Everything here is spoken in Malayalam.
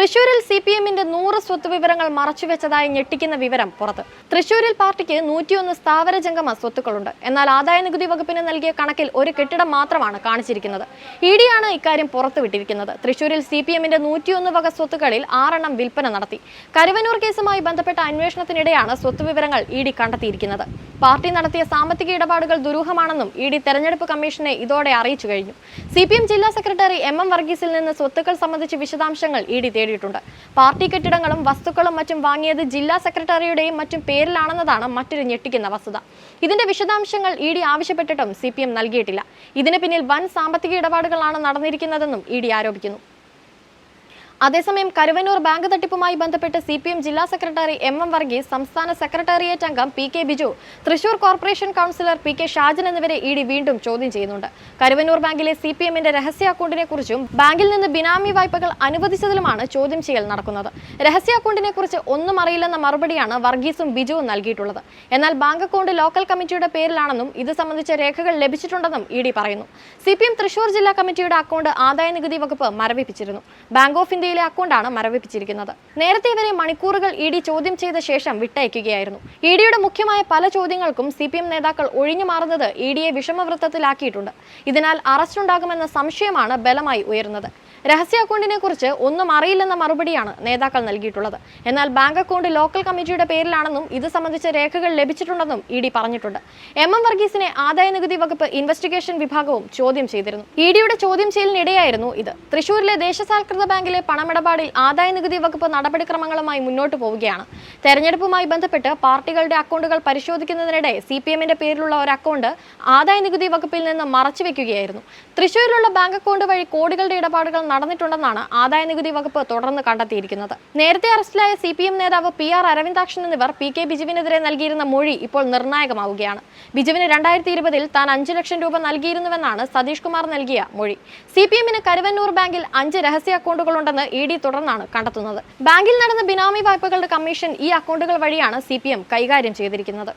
തൃശൂരിൽ സി പി എമ്മിന്റെ നൂറ് സ്വത്ത് വിവരങ്ങൾ മറച്ചുവെച്ചതായി ഞെട്ടിക്കുന്ന വിവരം പുറത്ത്. തൃശൂരിൽ പാർട്ടിക്ക് നൂറ്റിയൊന്ന് സ്ഥാവര ജംഗമ സ്വത്തുക്കളുണ്ട്. എന്നാൽ ആദായ നികുതി വകുപ്പിന് നൽകിയ കണക്കിൽ ഒരു കെട്ടിടം മാത്രമാണ് കാണിച്ചിരിക്കുന്നത്. ഇ ഡിയാണ് ഇക്കാര്യം പുറത്തുവിട്ടിരിക്കുന്നത്. തൃശൂരിൽ സി പി എമ്മിന്റെ നൂറ്റിയൊന്ന് വക സ്വത്തുക്കളിൽ ആറെണ്ണം വിൽപ്പന നടത്തി. കരുവനൂർ കേസുമായി ബന്ധപ്പെട്ട അന്വേഷണത്തിനിടെയാണ് സ്വത്ത് വിവരങ്ങൾ ഇ ഡി കണ്ടെത്തിയിരിക്കുന്നത്. പാർട്ടി നടത്തിയ സാമ്പത്തിക ഇടപാടുകൾ ദുരൂഹമാണെന്നും ഇ ഡി തെരഞ്ഞെടുപ്പ് കമ്മീഷനെ ഇതോടെ അറിയിച്ചു കഴിഞ്ഞു. സി പി എം ജില്ലാ സെക്രട്ടറി എം എം വർഗീസിൽ നിന്ന് സ്വത്തുക്കൾ സംബന്ധിച്ച് വിശദാംശങ്ങൾ ഇ ഡി തേടിയിട്ടുണ്ട്. പാർട്ടി കെട്ടിടങ്ങളും വസ്തുക്കളും മറ്റും വാങ്ങിയത് ജില്ലാ സെക്രട്ടറിയുടെയും മറ്റും പേരിലാണെന്നതാണ് മറ്റൊരു ഞെട്ടിക്കുന്ന വസ്തുത. ഇതിന്റെ വിശദാംശങ്ങൾ ഇ ഡി ആവശ്യപ്പെട്ടിട്ടും സി പി എം നൽകിയിട്ടില്ല. ഇതിന് പിന്നിൽ വൻ സാമ്പത്തിക ഇടപാടുകളാണ് നടന്നിരിക്കുന്നതെന്നും ഇ ഡി ആരോപിക്കുന്നു. അതേസമയം കരുവന്നൂർ ബാങ്ക് തട്ടിപ്പുമായി ബന്ധപ്പെട്ട് സി ജില്ലാ സെക്രട്ടറി എം എം വർഗീസ് സംസ്ഥാന സെക്രട്ടേറിയറ്റ് അംഗം P K Biju Thrissur corporation councillor P K Shajan എന്നിവരെ ഇ ഡി വീണ്ടും ചോദ്യം ചെയ്യുന്നുണ്ട്. കരുവന്നൂർ ബാങ്കിലെ സി പി എമ്മിന്റെ രഹസ്യ അക്കൗണ്ടിനെ കുറിച്ചും ബാങ്കിൽ നിന്ന് ബിനാമി വായ്പകൾ അനുവദിച്ചതിലുമാണ് ചോദ്യം ചെയ്യൽ നടക്കുന്നത്. രഹസ്യ അക്കൗണ്ടിനെ കുറിച്ച് ഒന്നും അറിയില്ലെന്ന മറുപടിയാണ് വർഗീസും ബിജുവും നൽകിയിട്ടുള്ളത്. എന്നാൽ ബാങ്ക് അക്കൗണ്ട് ലോക്കൽ കമ്മിറ്റിയുടെ പേരിലാണെന്നും ഇത് സംബന്ധിച്ച രേഖകൾ ലഭിച്ചിട്ടുണ്ടെന്നും ഇ ഡി പറയുന്നു. സി പി എം തൃശൂർ ജില്ലാ കമ്മിറ്റിയുടെ അക്കൗണ്ട് ആദായ നികുതി വകുപ്പ് മരവിപ്പിച്ചിരുന്നു. ബാങ്ക് ഓഫ് ഇന്ത്യയിലെ അക്കൗണ്ടാണ് മരവിപ്പിച്ചിരിക്കുന്നത്. നേരത്തെ ഇവരെ മണിക്കൂറുകൾ ഇ ഡി ചോദ്യം ചെയ്ത ശേഷം വിട്ടയക്കുകയായിരുന്നു. ഇ ഡിയുടെ മുഖ്യമായ പല ചോദ്യങ്ങൾക്കും സി പി എം നേതാക്കൾ ഒഴിഞ്ഞു മാറുന്നത് ഇ ഡിയെ വിഷമവൃത്തത്തിലാക്കിയിട്ടുണ്ട്. ഇതിനാൽ അറസ്റ്റ് ഉണ്ടാകുമെന്ന സംശയമാണ് ബലമായി ഉയരുന്നത്. രഹസ്യ അക്കൗണ്ടിനെ കുറിച്ച് ഒന്നും അറിയില്ലെന്ന മറുപടിയാണ് നേതാക്കൾ നൽകിയിട്ടുള്ളത്. എന്നാൽ ബാങ്ക് അക്കൗണ്ട് ലോക്കൽ കമ്മിറ്റിയുടെ പേരിലാണെന്നും ഇത് സംബന്ധിച്ച രേഖകൾ ലഭിച്ചിട്ടുണ്ടെന്നും ഇ ഡി പറഞ്ഞിട്ടുണ്ട്. എം എം വർഗീസിനെ ആദായ നികുതി വകുപ്പ് ഇൻവെസ്റ്റിഗേഷൻ വിഭാഗവും ചോദ്യം ചെയ്തിരുന്നു. ഇ ഡിയുടെ ചോദ്യം ചെയ്യലിനിടെയായിരുന്നു ഇത്. തൃശൂരിലെ ദേശസാൽകൃത ബാങ്കിലെ പണമിടപാടിൽ ആദായ നികുതി വകുപ്പ് നടപടിക്രമങ്ങളുമായി മുന്നോട്ട് പോവുകയാണ്. തെരഞ്ഞെടുപ്പുമായി ബന്ധപ്പെട്ട് പാർട്ടികളുടെ അക്കൗണ്ടുകൾ പരിശോധിക്കുന്നതിനിടെ സി പി എമ്മിന്റെ പേരിലുള്ള ഒരു അക്കൗണ്ട് ആദായ നികുതി വകുപ്പിൽ നിന്ന് മറച്ചുവെക്കുകയായിരുന്നു. തൃശൂരിലുള്ള ബാങ്ക് അക്കൗണ്ട് വഴി കോടികളുടെ ഇടപാടുകൾ നടന്നിട്ടുണ്ടെന്നാണ് ആദായ നികുതി വകുപ്പ് തുടർന്ന് കണ്ടെത്തിയിരിക്കുന്നത്. നേരത്തെ അറസ്റ്റിലായ സി പി എം നേതാവ് പി ആർ അരവിന്ദാക്ഷൻ എന്നിവർ പി കെ ബിജുവിനെതിരെ നൽകിയിരുന്ന മൊഴി ഇപ്പോൾ നിർണായകമാവുകയാണ്. ബിജുവിന് രണ്ടായിരത്തി ഇരുപതിൽ താൻ അഞ്ച് ലക്ഷം രൂപ നൽകിയിരുന്നുവെന്നാണ് സതീഷ് കുമാർ നൽകിയ മൊഴി. സി പി എമ്മിന് കരുവന്നൂർ ബാങ്കിൽ അഞ്ച് രഹസ്യ അക്കൗണ്ടുകളുണ്ടെന്ന് ഇ ഡി തുടർന്നാണ് കണ്ടെത്തുന്നത്. ബാങ്കിൽ നടന്ന ബിനാമി വായ്പകളുടെ കമ്മീഷൻ ഈ അക്കൗണ്ടുകൾ വഴിയാണ് സി കൈകാര്യം ചെയ്തിരിക്കുന്നത്.